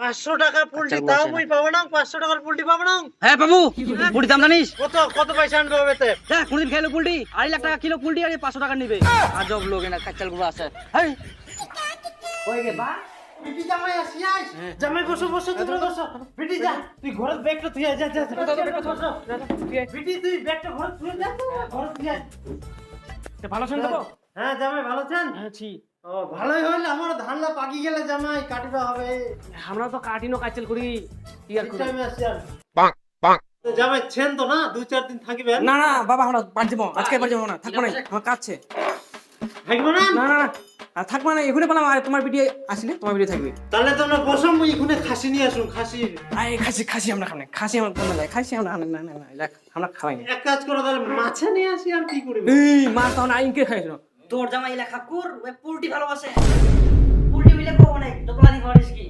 পাঁচশো টাকার পোল্ট্রি আচ্ছা, তাও। মুই পাবো না পাঁচশো টাকার পোল্ট্রি পাবো না? হ্যাঁ বাবু পুলটি দাম জানিস? কত কত পয়সা আনবে ওবেতে হ্যাঁ কোনদিন খেলো পুলটি আড়াই লাখ টাকা কিলো পুলটি আর পাঁচশো টাকা নিবে। আজব লোক এনা কাচালগুলো আছে। হ্যাঁ বিটি জামাই আসি আইস। জামাই বসো বসো তুমি বসো। বিটি যা তুই ঘরে ব্যাগটা তুই যা যা যা। বিটি তুই ব্যাগটা ঘরে তুই যা ঘরে তুই আয়। ভালো শুনতে পাবো? হ্যাঁ জামাই ভালো আছেন? হ্যাঁ ছি ও ভালোই হইল। আমার ধানটা পাকি গেলে জামাই কাটিবা হবে। আমরা তো কাটিনো কাচেল করি কি আর করি। আর। তো জামাই ছেন তো না? দুই চার দিন থাকিবেন? না না বাবা আমরা আজকে না থাকব না। আমার কাছে। থাকবে না? না না না। আর থাকব না এখানে পেলাম আর তোমার ভিডিও আসলে তোমার ভিডিও থাকবে। তাহলে তোমরা এখানে খাসি নিয়ে আসুন খাসি। আরে খাসি খাসি আমরা খাব না খাসি আমরা কোনো যায় খাসি আমরা না না না না আমরা খাওয়াই না। এক কাজ করো তাহলে মাছে নিয়ে আসি আর কি করবি? এই মাছ তখন আইনকে খাইছিল তোর জামাই এলা খাকুর ওই পুলটি ভালোবাসে। পুলটি মিলে কো অনেক দোকলানি খাওয়ারিস কি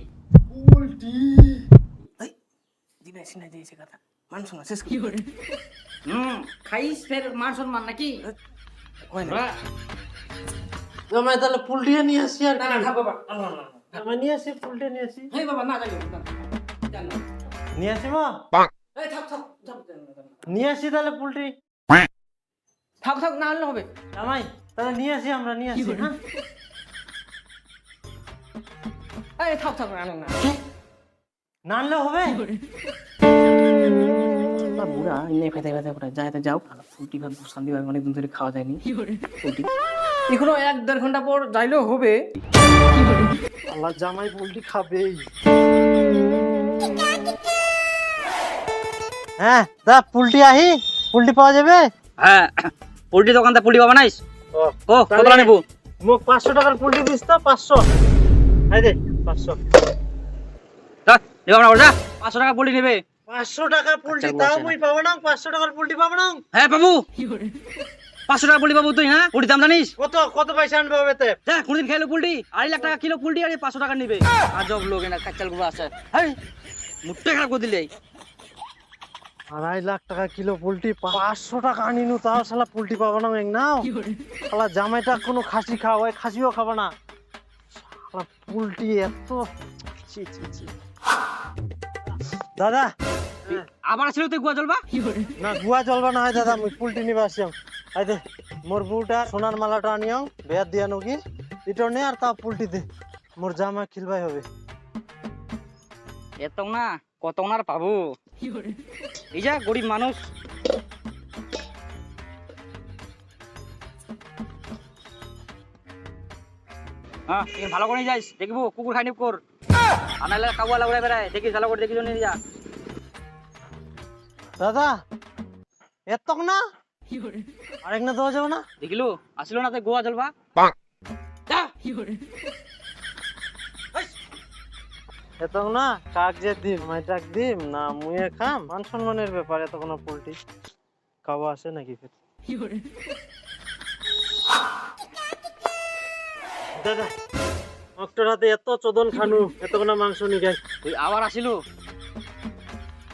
দিবে সিনা দিয়েছে কথা। মানুষ না শেষ কি করে? হুম খাইস ফের মান সম্মান নাকি? হয় না। জামাই তাহলে পুলটিয়ে নিয়ে আসি আর না না থাক বাবা না না জামাই নিয়ে আসি পুলটিয়ে নিয়ে আসি। হেই বাবা না যাই না নিয়ে আসি মা? এই থাক থাক থাক নিয়ে আসি তাহলে পুলটি। থাক থাক না হলে হবে। জামাই তাহলে নিয়ে আসি আমরা নিয়ে আসি হ্যাঁ? এই থাক থাক না না। না না আনলে হবে? বুড়া ইনে খেতে খেতে করে যায় যাও। ফুটি ভাত শান্তি ভাবে অনেকদিন ধরে খাওয়া যায়নি। এখনও এক দেড় ঘণ্টা পর যাইলেও হবে। আল্লাহ জামাই পুলটি খাবেই। হ্যাঁ দা পুলটি আহি পুলটি পাওয়া যাবে? হ্যাঁ দোকানতে পুলটি পাবা নাইস ও ও কতলা নেব? মোক পাঁচশো টাকার পুলটি দিস তো পাঁচশো। এই দে পাঁচশো। নেবা না যা। পাঁচশো টাকা পুলটি নেবে। পাঁচশো টাকার পুলটি আচ্ছা, তাও মুই পাবো না পাঁচশো টাকার পুলটি পাবো না। হ্যাঁ বাবু পাঁচশো টাকা পুলটি পাবো তুই হ্যাঁ? পুলটি দাম জানিস? কত কত পয়সা আনবে ওবেতে যা কোনদিন খেলো পুলটি? আড়াই লাখ টাকা কিলো পুলটি আর পাঁচশো টাকা নিবে। আজব লোক এনা কাচালগুলো আছে। হ্যাঁ মুটে খারাপ করে দিলে। আড়াই লাখ টাকা কিলো পোল্ট্রি পাঁচশো টাকা আনিনু তাও শালা পোল্ট্রি পাবো না এক নাও। শালা জামাইটা কোনো খাসি খাওয়া হয় খাসিও খাব না। শালা পোল্ট্রি এত ছি ছি ছি। দাদা আবার ছিল তুই গুয়া জলবা না গুয়া চলবা না হয় দাদা মুই পোল্ট্রি নিবে আসিয়াম আইতে মোর বউটা সোনার মালাটা আনিয়াও বেয়ার দিয়া নকি ইটো নে আর তা পোল্ট্রি দে। মোর জামা খিলবাই হবে। এত না কত না আর পাবো এই যা গরিব মানুষ। হ্যাঁ ভালো করে যাইস দেখব কুকুর খাইনি কর আনালে কাবুয়া লাগুড়ে বেড়ায় দেখিস ভালো করে দেখিস যা। দাদা এত না। আরেক না দেওয়া যাবে না? দেখিলো আসলো না তুই গোয়া চলবা এত না কাক যে দিম মাইটাক দিম না মুয়ে খাম। মান সম্মানের ব্যাপারে এত কোনো পোল্ট্রি। খাওয়া আসে নাকি ফের? দাদা অক্টোর হাতে এত চোদন খানু এত কোনো মাংস নি গাই তুই আবার আসিলো?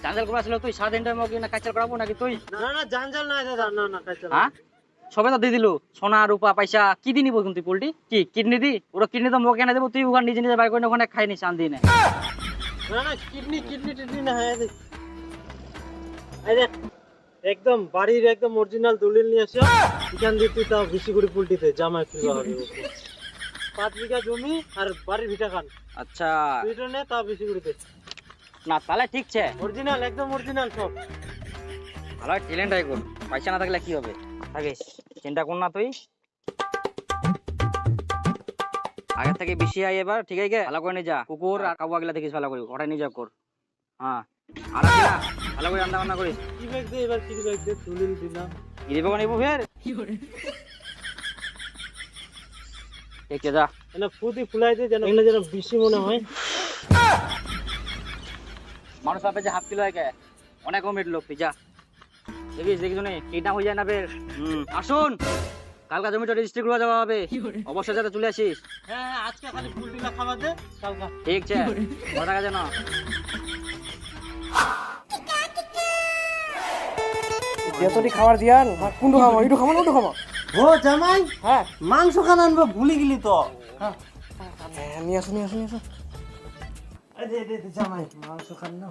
জাঞ্জাল করে আসলো তুই? সাত দিনটা মগে না কাচাল করাবো নাকি তুই? না না জানজাল নাই দাদা না না না হ্যাঁ? সবে তো দিয়ে দিল সোনা রূপা পয়সা কি দিনি বলুন তুই পোল্ট্রি? কি কিডনি দি? ওরা কিডনি তো মোকে এনে দেবো তুই ওখানে নিজে নিজে বাইর করে নে, ওখানে খাই নি শান্তি নেই। না না কিডনি কিডনি টিডনি না হয় দেখ। একদম বাড়ির একদম অরিজিনাল দলিল নিয়ে আসো এখান দিয়ে তুই তাও বেশি করে পোল্ট্রিতে জামাই ফিরবা হবে পাঁচ বিঘা জমি আর বাড়ির ভিটা খান। আচ্ছা। দুইটা নে তাও বেশি করে না তাহলে ঠিক আছে অরিজিনাল একদম অরিজিনাল সব। ভালো ট্যালেন্ট আই কর পয়সা না থাকলে কি হবে? থাকিস। চিন্তা কর না তুই। আগে থেকে বেশি আই এবার ঠিক আছে? ভালো করে নিয়ে যা। কুকুর আর কাবুয়া গেলা দেখিস ভালো করে। ওটাই নিয়ে যা কর হ্যাঁ। আর ভালো করে রান্না বান্না করিস। কি ব্যাগ দে এবার কি ব্যাগ দে? দলিল দিলাম। কি দিব নিব ফের? ঠিক আছে যা এনে ফুদি ফুলাই দে যেন এগুলো যেন বেশি মনে হয়। মানুষ ভাবে যে হাফ কিলো একে অনেক কমেট লোক তুই যা। দেখিস দেখিস নে কিডন্যাপ হয়ে যায় না আসুন কালকা জমিটা রেজিস্ট্রি করে যাওয়া হবে। অবশ্যই যাতে চলে আসিস। হ্যাঁ হ্যাঁ আজকে খালি ফুলটিলা খাবার দে কালকা। ঠিক আছে যতটি খাবার দিয়ান কোনটো খাব এইটো খাব না ওটো খাব? ও জামাই হ্যাঁ। মাংস খান আনব? ভুলে গেলি তো। হ্যাঁ। নিয়ে আসো নিয়ে আসো নিয়ে আসো। এই দে দে দে জামাই মাংস খান না।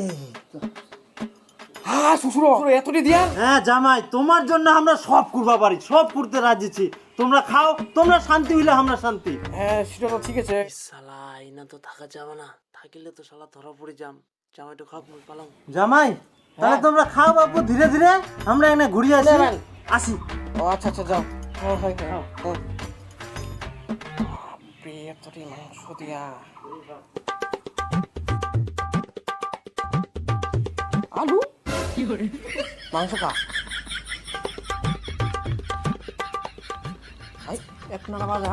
এই তো। হ্যাঁ শ্বশুর শ্বশুর এতটি দিয়া হ্যাঁ জামাই তোমার জন্য আমরা সব করবা পারি সব করতে রাজি ছি। তোমরা খাও তোমরা শান্তি হইলে আমরা শান্তি। হ্যাঁ সেটা তো ঠিক আছে। শালা ইনা তো থাকা যাবে না। থাকিলে তো শালা ধরা পড়ে যাম। জামাইটা খাপ মুই পালাম জামাই তাহলে তোমরা খাও বাপু ধীরে ধীরে আমরা এখানে ঘুরিয়ে আসি। আসি। ও আচ্ছা আচ্ছা যাও। হ্যাঁ হ্যাঁ হ্যাঁ। হ্যাঁ। এতটি মাংস দিয়া। মাংস খা। এক নাড়া বাজা।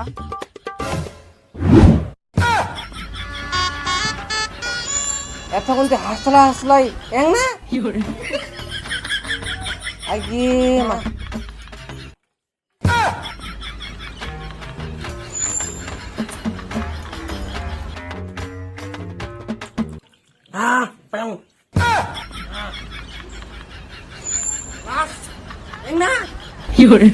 এত বলতে হাসলা হাসলাই। এং না? আগে মা। Ah, 有人。